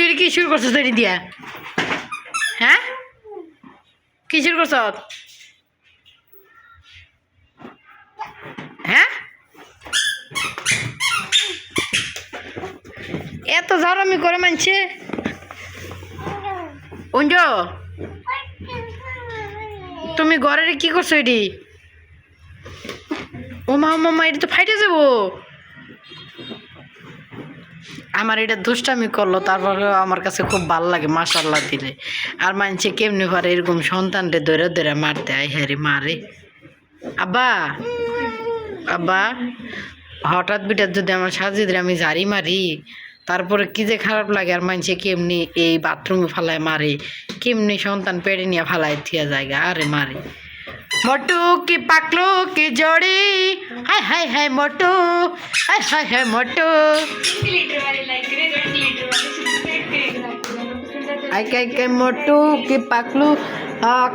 তুই কি শুরু করছিস তৈরি দিয়া? হ্যাঁ? কি শুরু করছ? হ্যাঁ? এত ঝাড়ামি করে মানছে। অঞ্জ, তুমি ঘরে কি করছ এটি? ও মা মামা এটা তো ফাইটে যাব। আমার এটা দুষ্টামি করল, তারপরে আমার কাছে খুব ভালো লাগে মাসাল্লাহ দিলে। আর মানছে কেমনি পারে, এরকম সন্তানরে ধরে ধরে মারতে আই হ্যাঁ রে মারে আব্বা আব্বা, হঠাৎ বিটার যদি আমার সাজিয়ে দিলে আমি ঝাড়ি মারি, তারপরে কি যে খারাপ লাগে, আর মানছে কেমনি এই বাথরুমে ফালায় মারে, কেমনি সন্তান পেড়ে নিয়ে ফালায় থিয়া জায়গা, আরে মারে মোটু কি পাকলো কি জড়ি হাই হাই হায় মোটু হাই হাই হায় মোটু আই কাই কাই মোটু কি পাকলু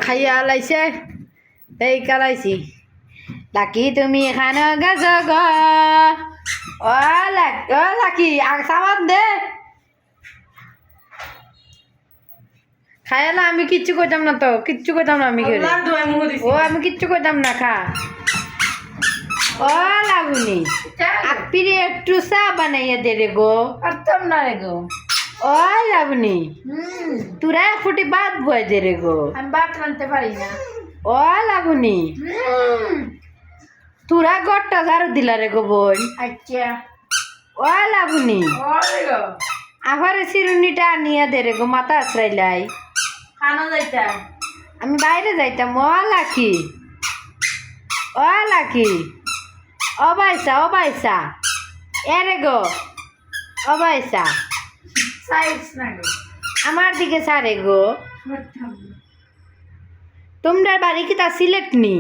খাইয়া লাইছে এই কালাইছি লাকি তুমি এখানে গেছ গ ও লাক সামান দে খাইয়া না আমি কিচ্ছু কইতাম না তো কিচ্ছু কইতাম না আমি ও আমি কিচ্ছু কইতাম না খা। ও লাগুনি। আপিরে একটু চা বানাইয়া দে রে গো। পারতাম না রে গো। ও লাগুনি। তোরা এক ফুটি বাদ বয় দে রে গো। আমি ভাত রানতে পারি না। ও লাগুনি। তোরা গড়টা ঝাড়ু দিলা রে গো বোন। আচ্ছা। ও লাগুনি। আবার চিরুনিটা আনিয়া দে রে গো মাথা আশ্রাইলাই খানো যাইতা আমি বাইরে যাইতাম ও লাকি ও লাকি ও বাইসা ও বাইসা। এ রে গো ও বাইসা। আমার দিকে সারে গো। তোমরা বাড়ি কি তা সিলেট নি?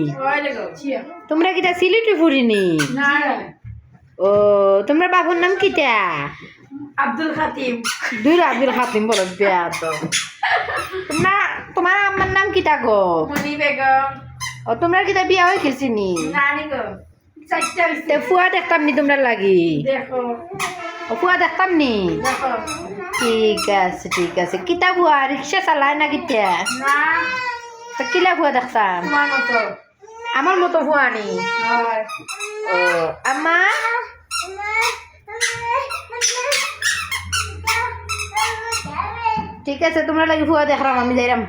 তোমরা কি তা সিলেটে ফুরিনি না? ও তোমরা বাবুর নাম কিটা আব্দুল খাতিম। দুই আব্দুল হাতিম বলো বেয়া তো তোমরা তোমার আমার নাম কিটা গো মনি বেগম ও তোমরা কিটা বিয়া হয়ে গেছি নি নানি গো চারটা হইছে। তে ফুয়া দেখতাম নি তোমরা লাগি দেখো ও ফুয়া দেখতাম নি দেখো ঠিক আছে ঠিক আছে কিতা ফুয়া রিক্সা চালায় না কিতা না তো কিলা ফুয়া দেখতাম তোমার মতো আমার মতো ফুয়া নি হয় ও আমা ঠিক আছে তোমরা লাগি ভুয়া দেখলাম আমি যাইরাম।